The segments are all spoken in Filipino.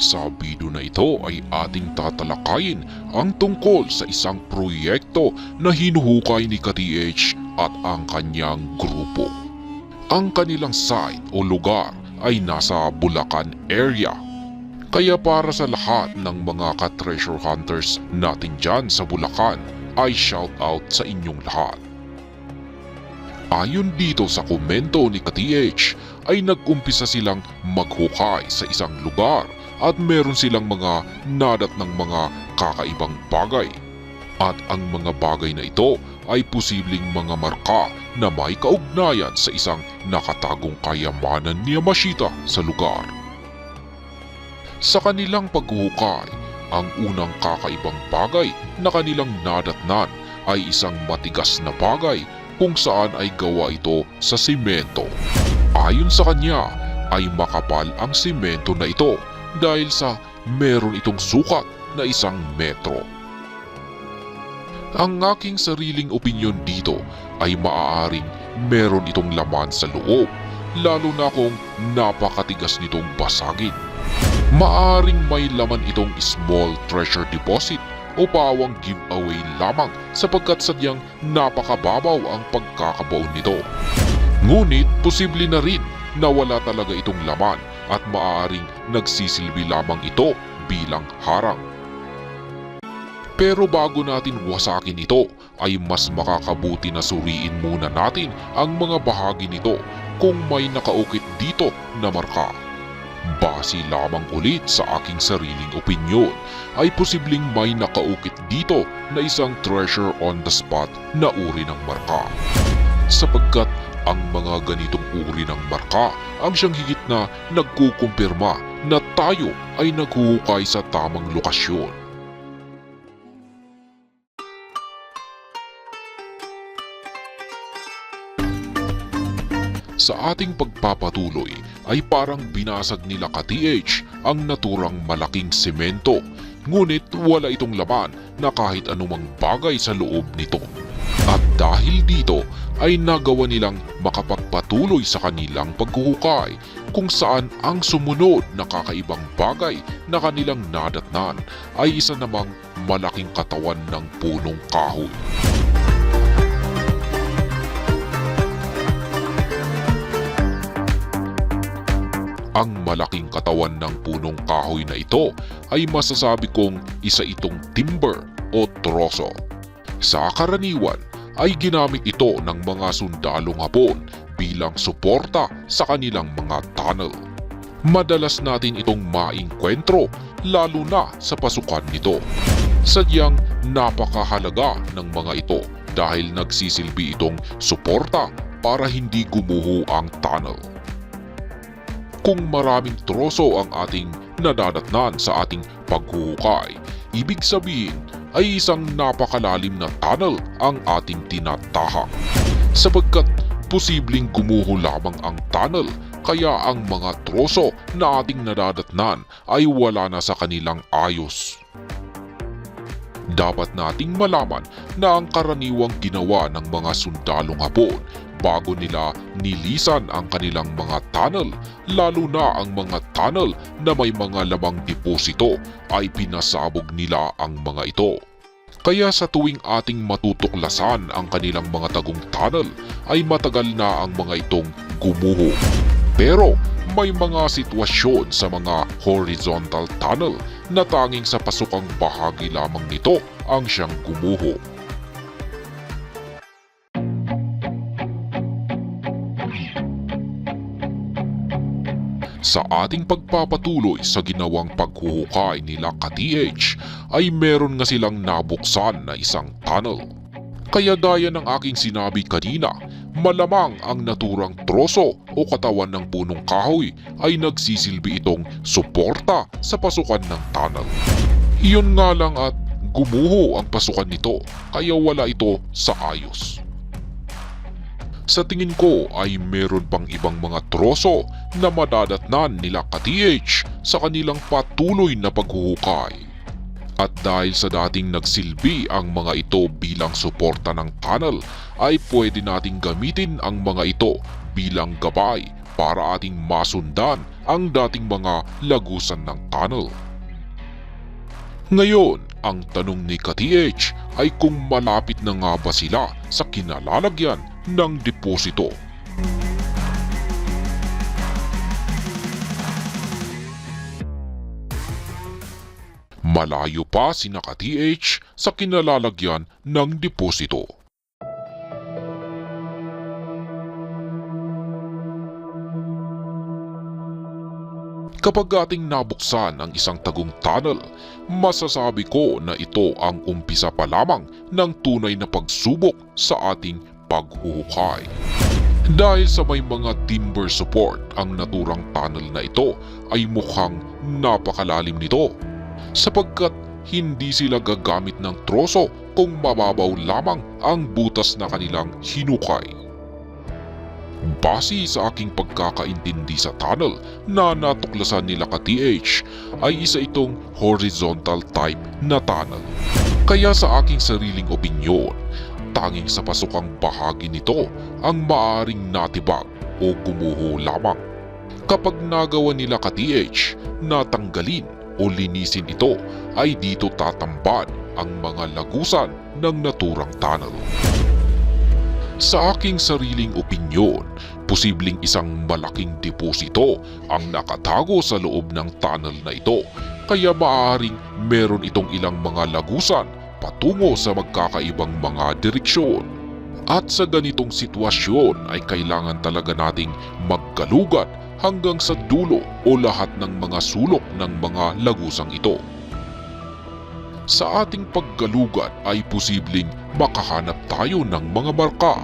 Sa video na ito ay ating tatalakayin ang tungkol sa isang proyekto na hinuhukay ni KTH at ang kanyang grupo. Ang kanilang site o lugar ay nasa Bulacan area. Kaya para sa lahat ng mga ka-treasure hunters natin dyan sa Bulacan ay shout out sa inyong lahat. Ayon dito sa komento ni KTH ay nag-umpisa silang maghukay sa isang lugar at meron silang mga nadat ng mga kakaibang bagay. At ang mga bagay na ito ay posibleng mga marka na may kaugnayan sa isang nakatagong kayamanan ni Yamashita sa lugar. Sa kanilang paghuhukay, ang unang kakaibang bagay na kanilang nadatnan ay isang matigas na bagay kung saan ay gawa ito sa simento. Ayon sa kanya ay makapal ang simento na ito dahil sa meron itong sukat na isang metro. Ang aking sariling opinyon dito ay maaaring meron itong laman sa loob lalo na kung napakatigas nitong basagin. Maaring may laman itong small treasure deposit o pawang giveaway lamang sapagkat sadyang napakababaw ang pagkakabaon nito. Ngunit posible na rin na wala talaga itong laman at maaaring nagsisilbi lamang ito bilang harang. Pero bago natin wasakin ito ay mas makakabuti na suriin muna natin ang mga bahagi nito kung may nakaukit dito na marka. Base lamang ulit sa aking sariling opinyon ay posibleng may nakaukit dito na isang treasure on the spot na uri ng marka. Sapagkat ang mga ganitong uri ng marka ang siyang higit na nagkukumpirma na tayo ay naghuhukay sa tamang lokasyon. Sa ating pagpapatuloy ay parang binasag nila ka-TH ang naturang malaking semento ngunit wala itong laman na kahit anumang bagay sa loob nito. At dahil dito ay nagawa nilang makapagpatuloy sa kanilang paghuhukay kung saan ang sumunod na kakaibang bagay na kanilang nadatnan ay isa namang malaking katawan ng punong kahoy. Ang malaking katawan ng punong kahoy na ito ay masasabi kong isa itong timber o troso. Sa karaniwan ay ginamit ito ng mga sundalong hapon bilang suporta sa kanilang mga tunnel. Madalas natin itong maingkwentro lalo na sa pasukan nito. Sadyang napakahalaga ng mga ito dahil nagsisilbi itong suporta para hindi gumuho ang tunnel kung maraming troso ang ating nadadatnan sa ating paghuhukay. Ibig sabihin ay isang napakalalim na tunnel ang ating tinatahak. Sapagkat posibleng gumuho lamang ang tunnel kaya ang mga troso na ating nadadatnan ay wala na sa kanilang ayos. Dapat nating malaman na ang karaniwang ginawa ng mga sundalong hapon bago nila nilisan ang kanilang mga tunnel, lalo na ang mga tunnel na may mga lamang deposito ay pinasabog nila ang mga ito. Kaya sa tuwing ating matutuklasan ang kanilang mga tagong tunnel ay matagal na ang mga itong gumuho. Pero may mga sitwasyon sa mga horizontal tunnel na tanging sa pasukang bahagi lamang nito ang siyang gumuho. Sa ating pagpapatuloy sa ginawang paghuhukay nila ka-TH ay meron nga silang nabuksan na isang tunnel. Kaya gaya ng aking sinabi kanina, malamang ang naturang troso o katawan ng punong kahoy ay nagsisilbi itong suporta sa pasukan ng tunnel. Iyon nga lang at gumuho ang pasukan nito kaya wala ito sa ayos. Sa tingin ko ay meron pang ibang mga troso na madadatnan nila ka-TH sa kanilang patuloy na paghuhukay. At dahil sa dating nagsilbi ang mga ito bilang suporta ng tunnel, ay pwede nating gamitin ang mga ito bilang gabay para ating masundan ang dating mga lagusan ng tunnel. Ngayon, ang tanong ni KTH ay kung malapit na nga ba sila sa kinalalagyan ng deposito. Malayo pa si naka-TH sa kinalalagyan ng deposito. Kapag ating nabuksan ang isang tagong tunnel, masasabi ko na ito ang umpisa pa lamang ng tunay na pagsubok sa ating paghuhukay. Dahil sa may mga timber support ang naturang tunnel na ito ay mukhang napakalalim nito sapagkat hindi sila gagamit ng troso kung mababaw lamang ang butas na kanilang hinukay. Base sa aking pagkakaintindi sa tunnel na natuklasan nila ka-TH ay isa itong horizontal type na tunnel. Kaya sa aking sariling opinyon, tanging sa pasukang bahagi nito ang maaring natibag o gumuho lamang. Kapag nagawa nila ka-TH na o linisin ito ay dito tatambad ang mga lagusan ng naturang tunnel. Sa aking sariling opinyon, posibleng isang malaking deposito ang nakatago sa loob ng tunnel na ito kaya maaaring meron itong ilang mga lagusan patungo sa magkakaibang mga direksyon. At sa ganitong sitwasyon ay kailangan talaga nating magkalugat hanggang sa dulo o lahat ng mga sulok ng mga lagusang ito. Sa ating paggalugat ay posibleng makahanap tayo ng mga marka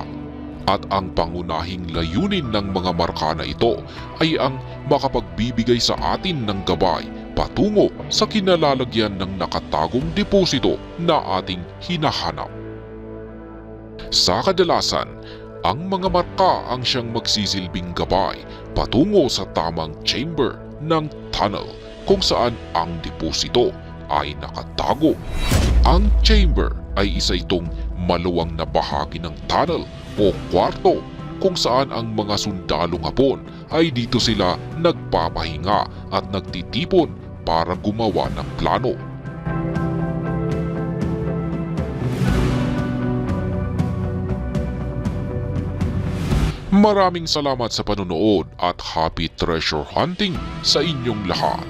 at ang pangunahing layunin ng mga marka na ito ay ang makapagbibigay sa atin ng gabay patungo sa kinalalagyan ng nakatagong deposito na ating hinahanap. Sa kadalasan, ang mga marka ang siyang magsisilbing gabay patungo sa tamang chamber ng tunnel kung saan ang deposito ay nakatago. Ang chamber ay isa itong maluwang na bahagi ng tunnel o kwarto kung saan ang mga sundalong hapon ay dito sila nagpapahinga at nagtitipon para gumawa ng plano. Maraming salamat sa panonood at happy treasure hunting sa inyong lahat.